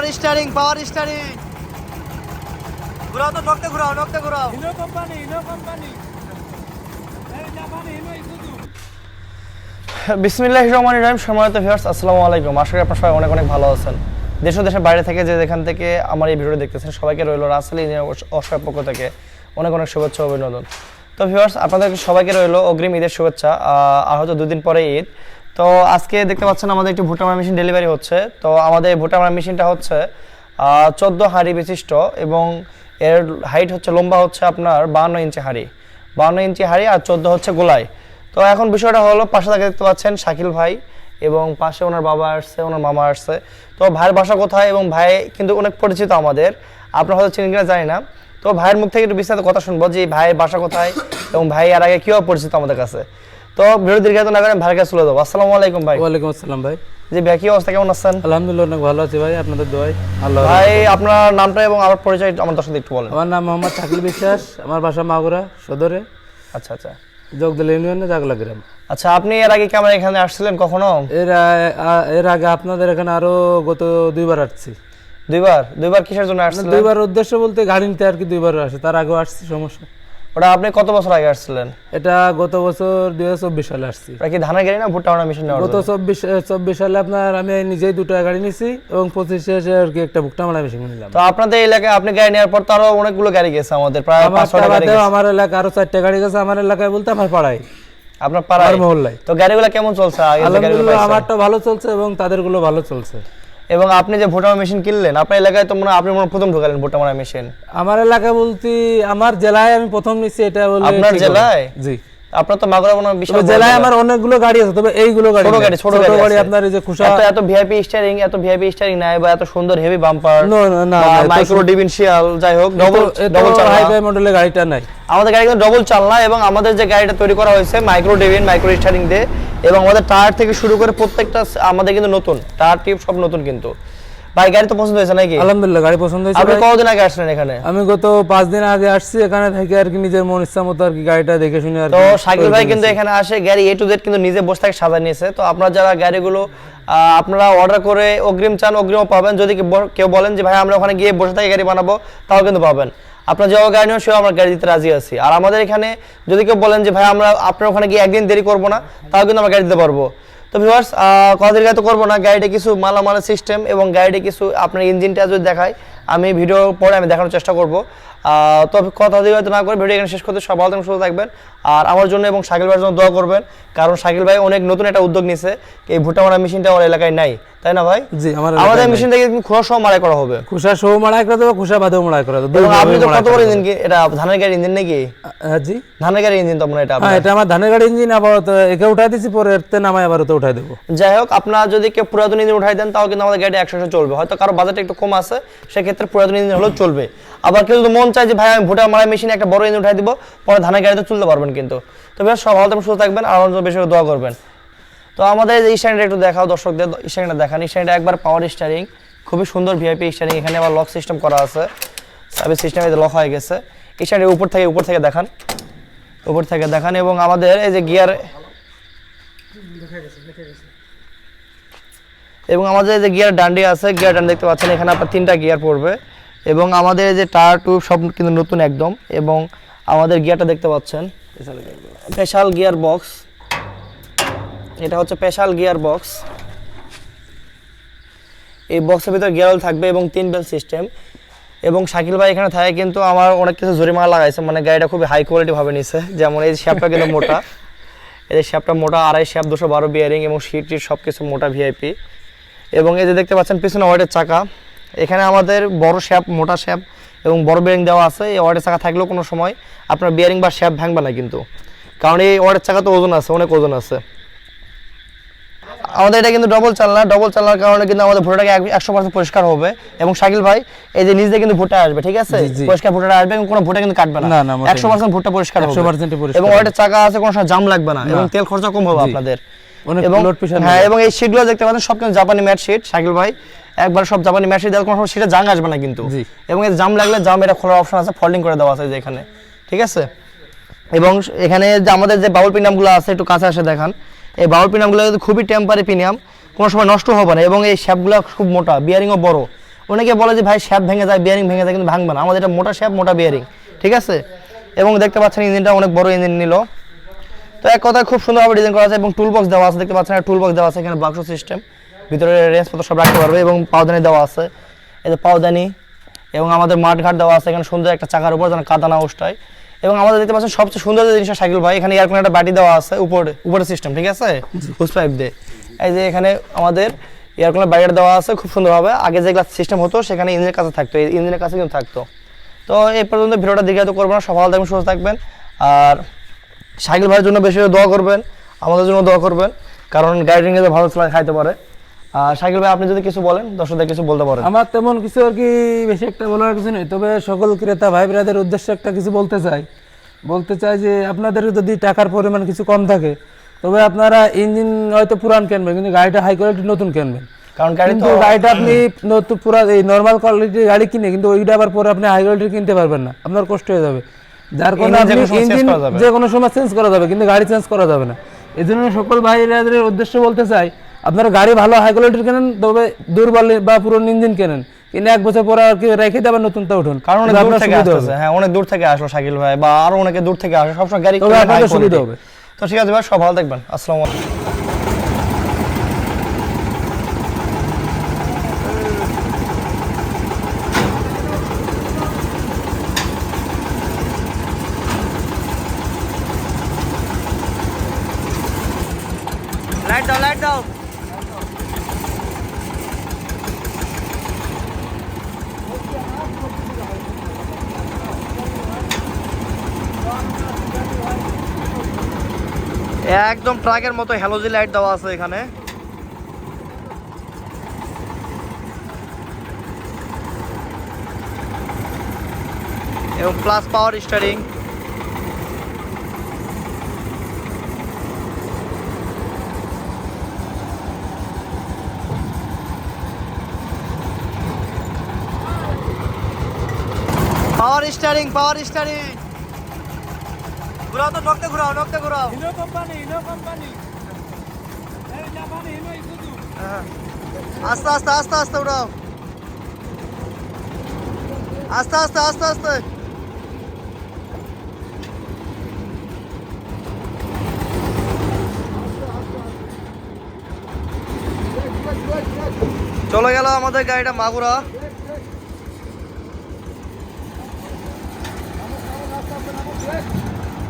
পাওয়ার steering power steering. ঘুরাও তো নকতে ঘুরাও নকতে ঘুরাও। Hino company Hino company. বিসমিল্লাহ রহমান রহিম সময়ত ভিউয়ার্স আসসালামু আলাইকুম। আশা করি আপনার সবাই অনেক অনেক ভালো আছেন। দেশ ও দেশের বাইরে থেকে যে যেখান থেকে আমার এই ভিডিও দেখতেছেন সবাইকে রইল রাসেল অসহায় পক্ষ থেকে অনেক অনেক শুভেচ্ছা অভিনন্দন। তো ভিউয়ার্স আপনাদের সবাইকে রইল অগ্রিম ঈদের শুভেচ্ছা আহ, আর হয়তো দুদিন পরে ঈদ। তো আজকে দেখতে পাচ্ছেন আমাদের একটি ভুটামার মেশিন ডেলিভারি হচ্ছে। তো আমাদের ভুটামার মেশিনটা হচ্ছে চোদ্দ হাঁড়ি বিশিষ্ট এবং এর হাইট হচ্ছে, লম্বা হচ্ছে আপনার বাহান্ন ইঞ্চি হাঁড়ি। বাহান্ন ইঞ্চি হাঁড়ি আর চোদ্দ হচ্ছে গোলাই। তো এখন বিষয়টা হলো, পাশে তাকে দেখতে পাচ্ছেন শাকিল ভাই এবং পাশে ওনার বাবা আসছে, ওনার মামা আসছে। তো ভাইয়ের বাসা কোথায় এবং ভাই কিন্তু অনেক পরিচিত আমাদের, আপনারা হয়তো চিনেন কিনা জানি না। তো ভাইয়ের মুখ থেকে একটু বিস্তারিত কথা শুনব যে ভাইয়ের বাসা কোথায় এবং ভাই আর আগে কীভাবে পরিচিত আমাদের কাছে। তো ভিডিও দীর্ঘায়িত না করে ভাইয়ের কাছে চলে যাব। আসসালামু আলাইকুম ভাই। ওয়ালাইকুম আসসালাম ভাই। জি ভাই কি অবস্থা? কেমন আছেন? আলহামদুলিল্লাহ অনেক ভালো আছি ভাই। আপনাদের দোয়াই আল্লাহ ভাই আপনার নামটা এবং আমার পরিচয় আমার দর্শকদের একটু বলেন। আমার নাম মোহাম্মদ শাকিল বিশ্বাস। আমার বাসা মাগুরা সদরে। আচ্ছা আচ্ছা। জগদল ইউনিয়নে জাগলা গ্রাম। আচ্ছা আপনি এর আগে কি আমার এখানে আসছিলেন কখনো? এর এর আগে আপনাদের এখানে আরও গত দুইবার আসছি। দুইবার? দুইবার কিসের জন্য আসছিলেন? দুইবার উদ্দেশ্য বলতে গাড়ি নিতে আর কি দুইবার আসে তার আগেও আসছি সমস্যা। ওটা আপনি কত বছর আগে আসছিলেন? এটা গত বছর দুই হাজার চব্বিশ সালে আসছি। কি ধানের গাড়ি না ভুট্টা মেশিন নেওয়ার গত চব্বিশ চব্বিশ সালে আপনার আমি নিজেই দুটো গাড়ি নিছি এবং পঁচিশে এসে আর কি একটা ভুট্টা মারা মেশিন নিলাম। তো আপনাদের এলাকায় আপনি গাড়ি নেওয়ার পর তো আরও অনেকগুলো গাড়ি গেছে আমাদের প্রায় আমার গাড়ি আমার এলাকায় আরও চারটে গাড়ি গেছে আমার এলাকায় বলতে আমার পাড়ায়। আপনার পাড়ায়? আমার মহল্লায়। তো গাড়িগুলো কেমন চলছে? আলহামদুলিল্লাহ আমারটা ভালো চলছে এবং তাদেরগুলো ভালো চলছে। এবং আপনি যে ভোটার মেশিন কিনলেন আপনার এলাকায় তো মনে আপনি প্রথম ঢোকালেন ভোটার মেশিন। আমার এলাকা বলতে আমার জেলায় আমি প্রথম নিচ্ছি এটা বলে আপনার জেলায়? জি। আপনার তো মাগুরা মনে বিশাল জেলায় আমার অনেকগুলো গাড়ি আছে তবে এইগুলো গাড়ি ছোট গাড়ি ছোট গাড়ি আপনার এই যে খুশা এত এত ভিআইপি স্টারিং এত ভিআইপি স্টারিং নাই বা এত সুন্দর হেভি বাম্পার না, না, মাইক্রো ডিভিনশিয়াল যাই হোক ডবল ডবল চালা হাইফাই মডেলের গাড়িটা নাই। আমাদের গাড়ি কিন্তু ডবল চালনা এবং আমাদের যে গাড়িটা তৈরি করা হয়েছে মাইক্রো ডেভিন মাইক্রো স্টারিং দিয়ে এবং আমাদের টায়ার থেকে শুরু করে প্রত্যেকটা আমাদের কিন্তু নতুন টায়ার টিপ সব নতুন কিন্তু। ভাই গাড়ি তো পছন্দ হয়েছে নাকি? আলহামদুলিল্লাহ গাড়ি পছন্দ হয়েছে আপনি কতদিন আগে আসলেন এখানে? আমি গত দিন আগে আসছি এখানে থেকে আর কি নিজের মন ইচ্ছা মতো আর কি গাড়িটা দেখে শুনে আর তো শাকিল ভাই কিন্তু এখানে আসে গাড়ি এ টু জেড কিন্তু নিজে বসে থেকে সাজা নিয়েছে। তো আপনারা যারা গাড়িগুলো আপনারা অর্ডার করে অগ্রিম চান অগ্রিমও পাবেন। যদি কেউ বলেন যে ভাই আমরা ওখানে গিয়ে বসে থেকে গাড়ি বানাবো তাও কিন্তু পাবেন। আপনার যে গাড়ি নেবেন সেও আমরা গাড়ি দিতে রাজি আছি। আর আমাদের এখানে যদি কেউ বলেন যে ভাই আমরা আপনার ওখানে গিয়ে একদিন দেরি করব না তাও কিন্তু আমরা গাড়ি দিতে পারব। তো ভিউয়ার্স দীর্ঘায়িত তো করব না গাড়িটা কিছু মালামাল সিস্টেম এবং গাড়িটা কিছু আপনার ইঞ্জিনটা যদি দেখায়, আমি ভিডিও পরে আমি দেখানোর চেষ্টা করব। তো কথা দীর্ঘায়িত না করে ভিডিও এখানে শেষ করতে সব ভালো থাকবেন, সুস্থ থাকবেন। আর আমার জন্য এবং শাকিল ভাইয়ের জন্য দোয়া করবেন কারণ শাকিল ভাই অনেক নতুন একটা উদ্যোগ নিছে এই ভুট্টা মারা মেশিনটা আমার এলাকায় নাই তাই না ভাই? জি আমার আমাদের। মেশিনটা কিন্তু খোলা সহ মারাই করা হবে। খুশা সহ মাড়াই করে দেবো খুশা বাদেও মাড়াই করে দেবো। আপনি তো কত বড় ইঞ্জিন কি? এটা ধানের গাড়ি ইঞ্জিন নাকি? হ্যাঁ জি। ধানের গাড়ি ইঞ্জিন তো আপনার এটা হ্যাঁ এটা আমার ধানের গাড়ি ইঞ্জিন আবার তো একে উঠাই দিছি পরে এরতে নামাই আবার ওতে উঠাই দেবো। যাই হোক আপনারা যদি কেউ পুরাতন ইঞ্জিন উঠাই দেন তাও কিন্তু আমাদের গাড়ি একশো চলবে। হয়তো কারও বাজেট একটু কম আছে সেক্ষেত্রে পুরাতন ইঞ্জিন হলেও চলবে। আবার কেউ যদি মন চায় যে, ভাই, আমি ভোটার মারা মেশিনে একটা বড় ইঞ্জিন উঠাই দিব, পরে ধানের গাড়িতে তুলতে পারবেন কিন্তু। তো বেশ সব ভালো সুস্থ থাকবেন, আর জন্য বেশি দোয়া করবেন। তো আমাদের এই স্ট্যান্ডটা একটু দেখাও, দর্শকদের স্ট্যান্ডটা দেখান। স্ট্যান্ডটা একবার পাওয়ার স্টারিং খুবই সুন্দর ভিআইপি স্টারিং এখানে আবার লক সিস্টেম করা আছে। সার্ভিস সিস্টেমে লক হয়ে গেছে। এই স্ট্যান্ডের উপর থেকে উপর থেকে দেখান। উপর থেকে দেখান এবং আমাদের এই যে গিয়ার এবং আমাদের যে গিয়ার ডান্ডি আছে গিয়ার ডান্ডি দেখতে পাচ্ছেন, এখানে আপনার তিনটা গিয়ার পড়বে। এবং আমাদের যে টায়ার টিউব সব কিন্তু নতুন একদম এবং আমাদের গিয়ারটা দেখতে পাচ্ছেন। Special gear box. এটা হচ্ছে স্পেশাল গিয়ার বক্স। এই বক্সের ভিতরে গিয়ার থাকবে এবং তিন বেল সিস্টেম। এবং শাকিল ভাই এখানে থাকে কিন্তু আমার অনেক কিছু জরিমানা লাগাইছে মানে গাড়িটা খুবই হাই কোয়ালিটি ভাবে নিছে। যেমন এই শ্যাপটা কিন্তু মোটা। এই শ্যাপটা মোটা, আড়াই শ্যাপ দুশো বারো বিয়ারিং এবং সিট সব কিছু মোটা ভিআইপি এবং এই যে দেখতে পাচ্ছেন, পিছনে হোয়াইটের চাকা। এখানে আমাদের বড় শ্যাপ মোটা শ্যাপ এবং বড় বিয়ারিং দেওয়া আছে। এই ওয়ার্ডের চাকা থাকলেও কোনো সময় আপনার বিয়ারিং বা শ্যাপ ভাঙবে না কিন্তু। কারণ এই ওয়ার্ডের চাকা তো ওজন আছে অনেক ওজন আছে। আমাদের এটা কিন্তু ডবল চালনা। ডবল চালনার কারণে কিন্তু আমাদের ভোটারটাকে একশো পার্সেন্ট পরিষ্কার হবে এবং শাকিল ভাই এই যে নিজে কিন্তু ভোটা আসবে ঠিক আছে। পরিষ্কার ভোটার আসবে এবং কোনো ভোটা কিন্তু কাটবে না। একশো পার্সেন্ট ভোটটা পরিষ্কার হবে। 100% ই পরিষ্কার এবং। ওইটা চাকা আছে কোনো সময় জাম লাগবে না এবং তেল খরচা কম হবে আপনাদের। এবং হ্যাঁ এবং এই শীটগুলো দেখতে পাচ্ছেন সব কিন্তু জাপানি ম্যাট শীট শাকিল ভাই। একবার সব জাপানি ম্যাট দেওয়ার কোনো সেটা জাং আসবে না কিন্তু। এবং জাম লাগলে জাম এটা খোলার অপশন আছে ফোল্ডিং করে দেওয়া আছে যে এখানে। ঠিক আছে? এবং এখানে যে আমাদের যে বাউল পিনামগুলো আছে একটু কাছে আসে দেখান। এই বাউল পিনামগুলো কিন্তু খুবই টেম্পারি পিনিয়াম কোনো সময় নষ্ট হবে না। এবং এই শ্যাপগুলো খুব মোটা বিয়ারিংও বড়। অনেকে বলে যে ভাই শ্যাপ ভেঙে যায় বিয়ারিং ভেঙে যায় কিন্তু ভাঙবে না। আমাদের এটা মোটা শ্যাপ মোটা বিয়ারিং ঠিক আছে? এবং দেখতে পাচ্ছেন ইঞ্জিনটা অনেক বড় ইঞ্জিন নিল। তো এক কথায় খুব সুন্দরভাবে ডিজাইন করা আছে এবং টুল বক্স দেওয়া আছে। দেখতে পাচ্ছেন টুল বক্স দেওয়া আছে এখানে বাক্স সিস্টেম ভিতরে রেঞ্জ পত্র সব রাখতে পারবে এবং পাওদানি দেওয়া আছে। এই যে পাওদানি এবং আমাদের মাঠ ঘাট দেওয়া আছে এখানে সুন্দর একটা চাকার উপর যেন কাদা না উষ্টায় এবং আমাদের দেখতে পাচ্ছেন সবচেয়ে সুন্দর যে জিনিসটা সাইকেল ভাই এখানে এয়ারকন একটা ব্যাটারি দেওয়া আছে উপরে উপরে সিস্টেম ঠিক আছে? হুস পাইপ দিয়ে। এই যে এখানে আমাদের এয়ারকনের ব্যাটারি দেওয়া আছে খুব সুন্দরভাবে আগে যেগুলো সিস্টেম হতো সেখানে ইঞ্জিনের কাছে থাকতো এই ইঞ্জিনের কাছে কিন্তু থাকতো। তো এই পর্যন্ত ভিডিওটা তো করব না সফল থাকবেন সুস্থ থাকবেন। আর সাইকেল ভাইয়ের জন্য বেশি দোয়া করবেন আমাদের জন্য দোয়া করবেন কারণ গাইডিং এ ভালো চালা খাইতে পারে। ভাই আপনি যদি কিছু বলেন দর্শকদের কিছু বলতে পারেন। আমার তেমন কিছু আর কি বেশি একটা বলার কিছু নেই তবে সকল ক্রেতা ভাই ব্রাদের উদ্দেশ্যে একটা কিছু বলতে চাই। বলতে চাই যে আপনাদের যদি টাকার পরিমাণ কিছু কম থাকে তবে আপনারা ইঞ্জিন হয়তো পুরান কিনবেন কিন্তু গাড়িটা হাই কোয়ালিটি নতুন কিনবেন। কারণ গাড়ি কিন্তু গাড়িটা আপনি নতুন পুরা এই নর্মাল কোয়ালিটির গাড়ি কিনে কিন্তু ওইটা আবার পরে আপনি হাই কোয়ালিটি কিনতে পারবেন না। আপনার কষ্ট হয়ে যাবে। যার কারণে আপনি ইঞ্জিন যে কোনো সময় চেঞ্জ করা যাবে কিন্তু গাড়ি চেঞ্জ করা যাবে না। এই জন্য সকল ভাইদের উদ্দেশ্য বলতে চাই আপনারা গাড়ি ভালো হাই কোয়ালিটির কেনেন তবে দুর্বল বা পুরনো ইঞ্জিন কেনেন। কিন্তু এক বছর পরে আর কি রেখে দেবেন নতুনটা উঠুন। কারণ অনেক দূর থেকে আসতেছে। হ্যাঁ অনেক দূর থেকে আসলো সাকিল ভাই বা আরও অনেকে দূর থেকে আসে। সবসময় গাড়ি সুবিধা হবে। তো ঠিক আছে ভাই সব ভালো থাকবেন। আসসালামু আলাইকুম লাইট দাও লাইট দাও একদম ট্রাকের মতো হ্যালোজি লাইট দেওয়া আছে এখানে। এবং plus power steering power steering power steering ঘুরাও তো নকতে ঘুরাও নকতে ঘুরাও। হ্যাঁ। আস্তে আস্তে আস্তে আস্তে উঠাও আস্তে আস্তে আস্তে আস্তে। চলে গেল আমাদের গাড়িটা মাগুরা।